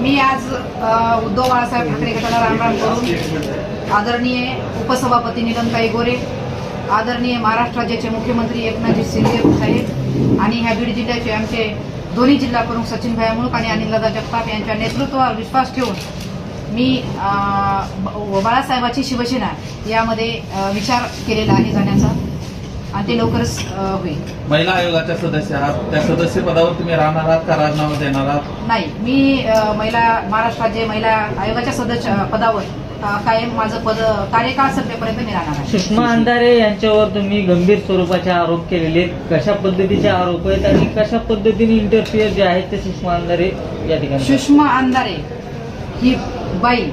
मी आज उद्धव बाळासाहेब ठाकरे गटाला रामराम करून आदरणीय उपसभापती निलमताई गोरे आदरणीय महाराष्ट्र राज्याचे मुख्यमंत्री एकनाथजी शिंदे साहेब आणि ह्या बीड जिल्ह्याचे आमचे दोन्ही जिल्हा प्रमुख सचिन भाई मुळक आणि अनिलदादा जगताप यांच्या नेतृत्वावर विश्वास ठेवून मी बाळासाहेबाची शिवसेना यामध्ये विचार केलेला आहे जाण्याचा. आणि ते लवकरच होईल. महिला आयोगाच्या सदस्य आहात. त्या सदस्य पदावर तुम्ही राहणार आहात का राजीनामा देणार आहात? नाही. मी अ, महिला महाराष्ट्र राज्य महिला आयोगाच्या सदस्य पदावर अ, कायम माझं पद कार्यकाळ संपेपर्यंत मी राहणार आहे. सुषमा अंधारे यांच्यावर तुम्ही गंभीर स्वरूपाचे आरोप केलेले आहेत. कशा पद्धतीचे आरोप आहेत आणि कशा पद्धतीने इंटरफिअर जे आहेत ते सुषमा अंधारे या ठिकाणी सुषमा अंधारे ही बाई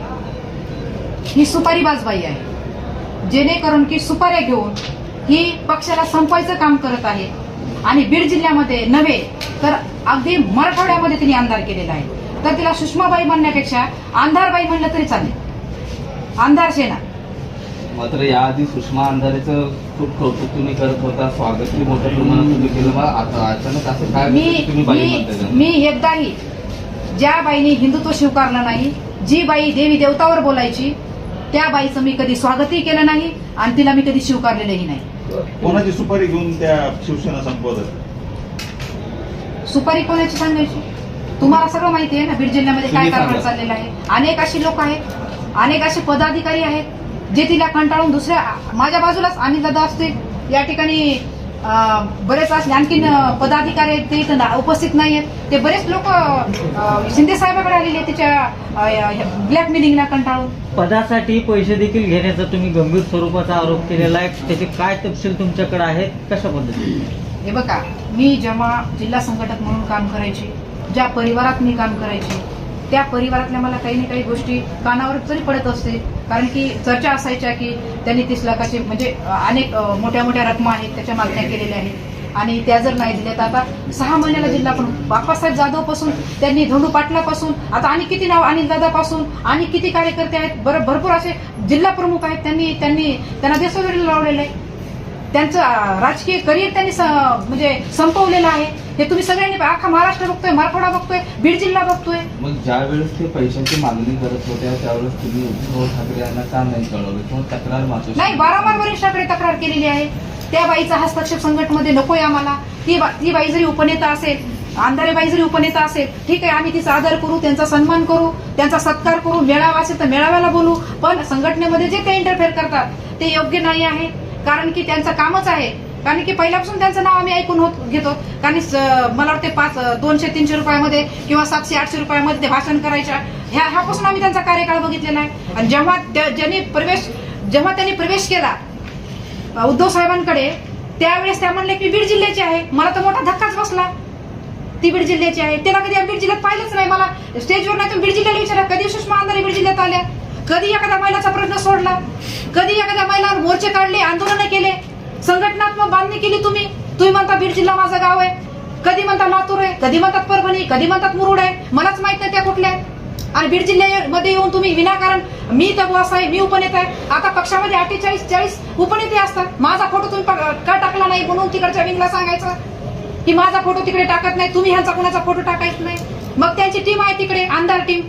ही सुपारीबाज बाई आहे. जेणेकरून की सुपाऱ्या घेऊन ही पक्षाला संपवायचं काम करत आहे. आणि बीड जिल्ह्यामध्ये नव्हे तर अगदी मराठवाड्यामध्ये तिने अंधार केलेला आहे. तर तिला सुषमाबाई म्हणण्यापेक्षा अंधारबाई म्हणलं तरी चालेल. अंधार सेना. मात्र याआधी सुषमा अंधारेचं खूप कौतुक तुम्ही करत होता स्वागतही मोठ्या प्रमाणात तुम्ही केलं आता अचानक असं काय मी? मी एकदाही ज्या बाईने हिंदुत्व स्वीकारलं नाही जी बाई देवी देवतावर बोलायची त्या बाईचं मी कधी स्वागतही केलं नाही आणि तिला मी कधी स्वीकारलेलंही नाही. कोणाची सुपारी घेऊन त्या शिवसेना संपवतात? सुपारी कोणाची सांगायची? तुम्हाला सगळं माहिती आहे ना बीड जिल्ह्यामध्ये काय कारभार सांगा. चाललेला आहे. अनेक अशी लोक आहेत अनेक असे पदाधिकारी आहेत जे तिला कंटाळून दुसऱ्या माझ्या बाजूलाच अनिल दादा असतील या ठिकाणी बरेच असले आणखीन पदाधिकारी आहेत ते इथं उपस्थित नाही आहेत ते बरेच लोक शिंदे साहेबाकडे आलेले आहेत तिच्या ब्लॅक मिलिंगला कंटाळून. पदासाठी पैसे देखील घेण्याचा तुम्ही गंभीर स्वरूपाचा आरोप केलेला आहे. त्याचे काय तपशील तुमच्याकडे आहेत? कशा पद्धतीने? हे बघा मी जेव्हा जिल्हा संघटक म्हणून काम करायची ज्या परिवारात मी काम करायची त्या परिवारातल्या मला काही ना काही गोष्टी कानावर तरी पडत असते कारण की चर्चा असायच्या की त्यांनी तीस लाखाचे म्हणजे अनेक मोठ्या मोठ्या रकमा आहेत त्याच्या मागण्या केलेल्या आहेत. आणि त्या जर नाही दिल्या तर आता सहा महिन्याला जिल्हा पण बाप्पासाहेब जाधवपासून त्यांनी धोंडू पाटलापासून आता आणि किती नाव अनिल दादापासून आणि किती कार्यकर्ते आहेत बरं भरपूर असे जिल्हा प्रमुख आहेत त्यांनी त्यांनी त्यांना देशोधडीला लावलेलं आहे. त्यांचं राजकीय करिअर त्यांनी स- म्हणजे संपवलेलं आहे. हे तुम्ही सगळ्यांनी. अख्खा महाराष्ट्र बघतोय मराठवाडा बघतोय बीड जिल्हा बघतोय. मग ज्या वेळेस ते पैशांची मागणी करत होत्या त्यावेळेस तुम्ही उद्धव ठाकरे यांना का नाही कळवलं? किंवा तक्रार मागू नाही वारंवार वरिष्ठाकडे तक्रार केलेली आहे. त्या बाईचा हस्तक्षेप संघटनेमध्ये नकोय आम्हाला. ती बा- ती बाई जरी उपनेता असेल अंधारे बाई जरी उपनेता असेल ठीक आहे आम्ही तिचा आदर करू त्यांचा सन्मान करू त्यांचा सत्कार करू मेळावा असेल तर मेळाव्याला बोलू. पण संघटनेमध्ये जे ते इंटरफेअर करतात ते योग्य नाही आहे. कारण की त्यांचं कामच आहे. कारण की पहिल्यापासून त्यांचं नाव आम्ही ऐकून होत घेतो. कारण स- मला वाटते पाच दोनशे तीनशे रुपयामध्ये किंवा सातशे आठशे रुपयामध्ये ते भाषण करायच्या. ह्या ह्यापासून आम्ही त्यांचा कार्यकाळ बघितलेला आहे. आणि जेव्हा त्या- ज्यांनी प्रवेश जेव्हा त्यांनी प्रवेश केला उद्धव साहेबांकडे त्यावेळेस त्या म्हणले की बीड जिल्ह्याची आहे. मला तर मोठा धक्काच बसला. ती बीड जिल्ह्याची आहे. त्याला कधी बीड जिल्ह्यात पाहिलंच नाही. मला स्टेजवर नाही तर बीड जिल्ह्याला विचारा कधी सुषमा अंधारे बीड जिल्ह्यात आल्या? कधी एखाद्या महिलाचा प्रश्न सोडला? कधी एखाद्या महिलावर मोर्चे काढले आंदोलन केले? संघटनात्मक बांधणी केली तुम्ही? तुम्ही म्हणता बीड जिल्हा माझं गाव आहे. कधी म्हणता लातूर आहे कधी म्हणतात परभणी कधी म्हणतात मुरुड आहे. मलाच माहीत नाही त्या कुठल्या आणि बीड जिल्ह्यामध्ये येऊन तुम्ही विनाकारण मी तर बुवा आहे मी उपनेता आहे. आता पक्षामध्ये अठ्ठेचाळीस चाळीस उपनेते असतात. माझा फोटो तुम्ही प- का टाकला नाही म्हणून तिकडच्या विंगला सांगायचं? की माझा फोटो तिकडे टाकत नाही तुम्ही ह्यांचा कोणाचा फोटो टाकायचा नाही? मग त्यांची टीम आहे तिकडे अंधार टीम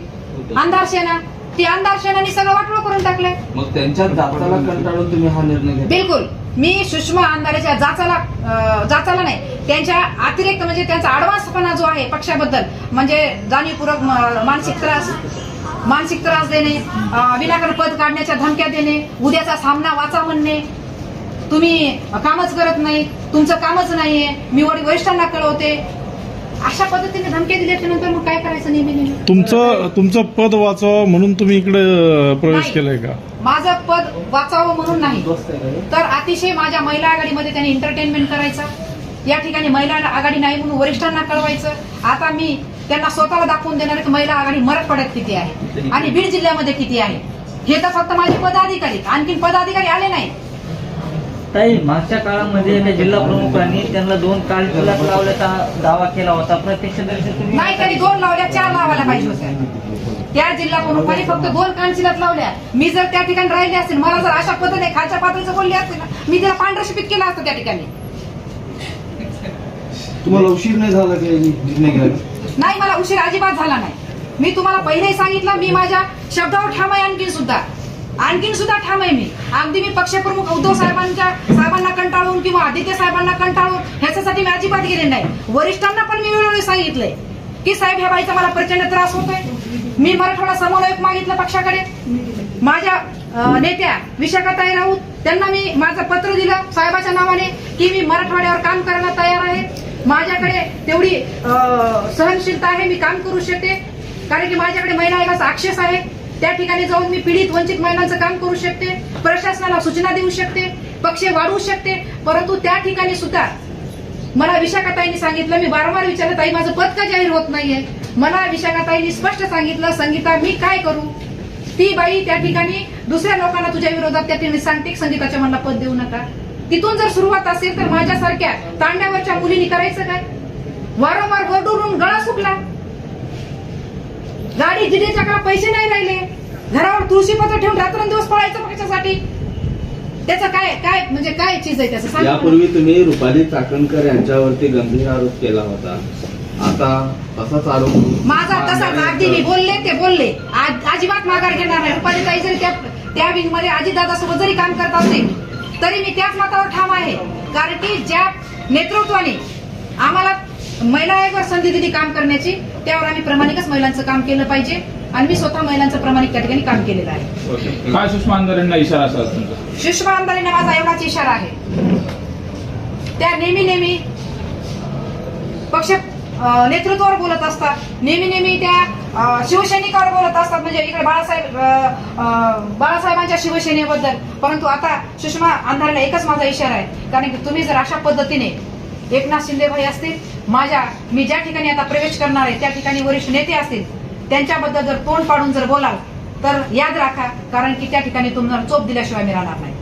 अंधार सेना. ती अंधार सेनानी सगळं वाटोळ करून टाकलंय. मग त्यांच्या जाताला कंटाळून तुम्ही हा निर्णय घेतला. बिलकुल. मी सुषमा अंधारेच्या जाचाला अं, जाचाला नाही त्यांच्या अतिरिक्त म्हणजे त्यांचा अडवान्सपणा जो आहे पक्षाबद्दल म्हणजे जाणीवपूर्वक म- मानसिक त्रास मानसिक त्रास देणे अं, विनाकारण पद काढण्याच्या धमक्या देणे उद्याचा सामना वाचा म्हणणे. तुम्ही कामच करत नाही तुमचं कामच नाहीये. मी वरी- वरिष्ठांना कळवते अशा पद्धतीने धमक्या दिल्याच्या नंतर मग काय करायचं नेहमी तुमचं तुमचं पद वाचावं म्हणून तुम्ही इकडे प्रवेश नाही. केलाय का? माझं पद वाचावं म्हणून नाही. तर अतिशय माझ्या महिला आघाडीमध्ये त्यांनी एंटरटेनमेंट करायचं. या ठिकाणी महिला आघाडी नाही म्हणून वरिष्ठांना कळवायचं. आता मी त्यांना स्वतःला दाखवून देणार की महिला आघाडी मराठवाड्यात किती आहे आणि बीड जिल्ह्यामध्ये किती आहे. हे तर फक्त माझे पदाधिकारी आणखीन पदाधिकारी आले नाही ताई मागच्या काळामध्ये त्या जिल्हा प्रमुखांनी त्यांना दोन काळ जिल्ह्यात लावल्याचा दावा केला होता. प्रत्यक्षदर्शी तुम्ही नाही दोन लावल्या चार लावायला पाहिजे होत्या. त्या जिल्हा प्रमुखांनी फक्त दोन काउन्सिलात लावल्या. मी जर त्या ठिकाणी राहिले असेल मला जर अशा पद्धतीने खालच्या पातळीचं बोलले असते ना मी त्याला पांढरं शिपित केलं असतं त्या ठिकाणी. तुम्हाला उशीर नाही झाला नाही मला उशीर अजिबात झाला नाही. मी तुम्हाला पहिलेही सांगितलं मी माझ्या शब्दावर ठाम आहे आणखीन सुद्धा. आणखीन सुद्धा ठाम आहे मी. अगदी मी पक्षप्रमुख उद्धव साहेबांच्या साहेबांना कंटाळून किंवा आदित्य साहेबांना कंटाळून ह्याच्यासाठी मी अजिबात गेले नाही. वरिष्ठांना पण मी वेळोवेळी सांगितलंय की साहेब ह्या बाईचा मला प्रचंड त्रास होतोय. मी मराठवाडा समन्वयक मागितलं पक्षाकडे. माझ्या नेत्या नेत्या विशाखाताई राऊत त्यांना मी माझं पत्र दिलं साहेबाच्या नावाने की मी मराठवाड्यावर काम करायला तयार आहे. माझ्याकडे तेवढी सहनशीलता आहे मी काम करू शकते. कारण की माझ्याकडे महिला आयोगाचा आक्षेप आहे. त्या ठिकाणी जाऊन मी पीडित वंचित महिलांचं काम करू शकते प्रशासनाला सूचना देऊ शकते पक्ष वाढवू शकते. परंतु त्या ठिकाणी सुद्धा मला विशाखाताईंनी सांगितलं मी वारंवार विचारलं ताई माझं पद का जाहीर होत नाहीये? मला विशाखाताईंनी स्पष्ट सांगितलं संगीता मी काय करू? ती बाई त्या ठिकाणी दुसऱ्या लोकांना तुझ्या विरोधात त्या ठिकाणी सांगते संगीताच्या मला पद देऊ नका. तिथून जर सुरुवात असेल तर माझ्यासारख्या तांड्यावरच्या मुलींनी करायचं काय? वारंवार वरडून गळा सुकला. गाडी जिजेच्याकडे पैसे नाही राहिले. घरावर तुळशीपत्र ठेवून रात्रंदिवस पळायचं पक्षासाठी. त्याचं काय काय म्हणजे काय चीज आहे त्याचं. यापूर्वी तुम्ही रुपाली चाकणकर यांच्यावरती गंभीर आरोप केला होता. आता तसाच आरोप माझा तसाच अगदी मी बोलले ते बोलले. आज- अजिबात माघार घेणार नाही. रुपाली ताई जरी त्या त्या विंगमध्ये अजितदादासोबत जरी काम करत असेल तरी मी त्याच मतावर ठाम आहे. कारण की ज्या नेतृत्वाने आम्हाला महिला आयोगावर संधी दिली काम करण्याची त्यावर आम्ही प्रामाणिकच महिलांचं काम केलं पाहिजे आणि मी स्वतः महिलांचं प्रामाणिक त्या ठिकाणी काम केलेलं आहे. काय सुषमा अंधारेंना इशारा असा तुमचा? सुषमा अंधारेंना माझा एवढाच इशारा आहे. त्या नेहमी नेहमी पक्ष अं, नेतृत्वावर बोलत असतात. नेहमी नेहमी त्या अं, शिवसैनिकावर बोलत असतात. म्हणजे इकडे बाळासाहेब अं, अं, बाळासाहेबांच्या शिवसेनेबद्दल. परंतु आता सुषमा अंधारेला एकच माझा इशारा आहे. कारण की तुम्ही जर अशा पद्धतीने एकनाथ शिंदे भाई असतील माझ्या मी ज्या ठिकाणी आता प्रवेश करणार आहे त्या ठिकाणी वरिष्ठ नेते असतील त्यांच्याबद्दल जर तोंड पाडून जर बोलाल तर याद राखा कारण की त्या ठिकाणी तुम्हाला चोप दिल्याशिवाय मिळणार नाही.